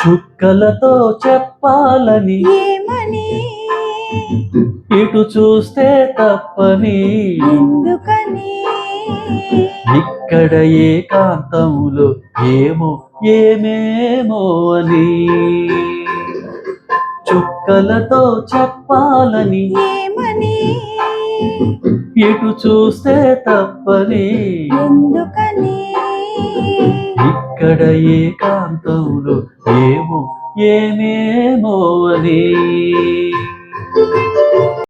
చుక్కలతో చెప్పాలని ఏమని? ఇటు చూస్తే తప్పని ఎందుకని ఇక్కడ ఏకాంతములో ఏమో ఏమేమో అని చుక్కలతో చెప్పాలని ఏమని? ఇటు చూస్తే తప్పని ఎందుకని? ఇక్కడ ఏకాంతంలో ఏమో ఏమేమో అని